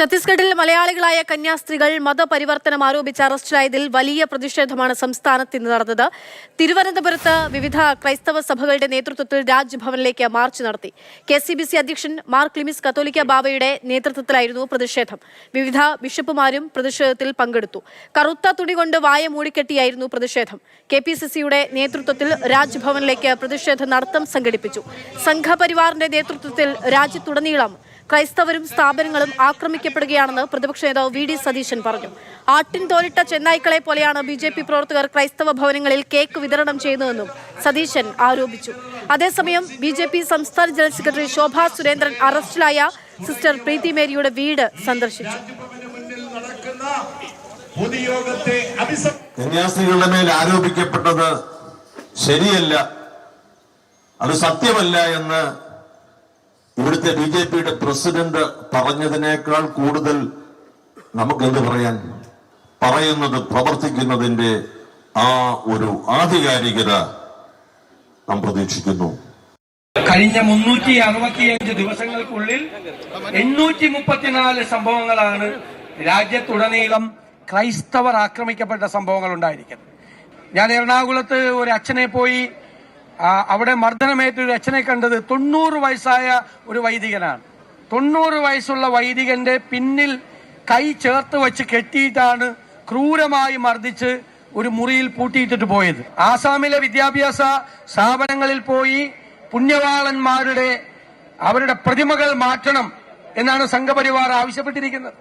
ഛത്തീസ്ഗഡിൽ മലയാളികളായ കന്യാസ്ത്രീകൾ മതപരിവർത്തനം ആരോപിച്ച് അറസ്റ്റിലായതിൽ വലിയ പ്രതിഷേധമാണ് സംസ്ഥാനത്ത് ഇന്ന് നടന്നത്. തിരുവനന്തപുരത്ത് വിവിധ ക്രൈസ്തവ സഭകളുടെ നേതൃത്വത്തിൽ രാജ്ഭവനിലേക്ക് മാർച്ച് നടത്തി. കെ അധ്യക്ഷൻ മാർ ക്ലിമിസ് കത്തോലിക്ക ബാബയുടെ നേതൃത്വത്തിലായിരുന്നു പ്രതിഷേധം. വിവിധ ബിഷപ്പുമാരും പ്രതിഷേധത്തിൽ പങ്കെടുത്തു. കറുത്ത തുണി കൊണ്ട് വായ മൂടിക്കെട്ടിയായിരുന്നു പ്രതിഷേധം. കെ നേതൃത്വത്തിൽ രാജ്ഭവനിലേക്ക് പ്രതിഷേധ നടത്തം സംഘടിപ്പിച്ചു. സംഘപരിവാറിന്റെ നേതൃത്വത്തിൽ രാജ്യത്തുടനീളം ക്രൈസ്തവരും സ്ഥാപനങ്ങളും ആക്രമിക്കപ്പെടുകയാണെന്ന് പ്രതിപക്ഷ നേതാവ് വി ഡി സതീശൻ പറഞ്ഞു. ആട്ടിൻ തോലിട്ട ചെന്നായ്ക്കളെ പോലെയാണ് ബി ജെ പി പ്രവർത്തകർ ക്രൈസ്തവ ഭവനങ്ങളിൽ കേക്ക് വിതരണം ചെയ്യുന്നതെന്നും സതീശൻ ആരോപിച്ചു. അതേസമയം ബി ജെ പി സംസ്ഥാന ജനറൽ സെക്രട്ടറി ശോഭാ സുരേന്ദ്രൻ അറസ്റ്റിലായ സിസ്റ്റർ പ്രീതി മേരിയുടെ വീട് സന്ദർശിച്ചു. കന്യാസ്ത്രീകളുടെ മേൽ ആരോപിക്കപ്പെട്ടത് ശരിയല്ല അത് സത്യമല്ല എന്ന് ഇവിടുത്തെ ബി ജെ പിയുടെ പ്രസിഡന്റ് പറഞ്ഞതിനേക്കാൾ കൂടുതൽ നമുക്കെന്ത് പറയാൻ? പറയുന്നത് പ്രവർത്തിക്കുന്നതിന്റെ ആ ഒരു ആധികാരികത നാം പ്രതീക്ഷിക്കുന്നു. കഴിഞ്ഞ മുന്നൂറ്റി അറുപത്തിയഞ്ച് ദിവസങ്ങൾക്കുള്ളിൽ എണ്ണൂറ്റി മുപ്പത്തിനാല് സംഭവങ്ങളാണ് രാജ്യത്തുടനീളം ക്രൈസ്തവർ ആക്രമിക്കപ്പെട്ട സംഭവങ്ങൾ ഉണ്ടായിരിക്കുന്നത് ഞാൻ എറണാകുളത്ത് ഒരു അച്ഛനെ പോയി അവിടെ മർദ്ദനമേറ്റ ഒരു അച്ഛനെ കണ്ടത് തൊണ്ണൂറ് വയസ്സായ ഒരു വൈദികനാണ്. തൊണ്ണൂറ് വയസ്സുള്ള വൈദികന്റെ പിന്നിൽ കൈ ചേർത്ത് വെച്ച് കെട്ടിയിട്ടാണ് ക്രൂരമായി മർദ്ദിച്ച് ഒരു മുറിയിൽ പൂട്ടിയിട്ടിട്ട് പോയത്. ആസാമിലെ വിദ്യാഭ്യാസ സ്ഥാപനങ്ങളിൽ പോയി പുണ്യവാളന്മാരുടെ അവരുടെ പ്രതിമകൾ മാറ്റണം എന്നാണ് സംഘപരിവാർ ആവശ്യപ്പെട്ടിരിക്കുന്നത്.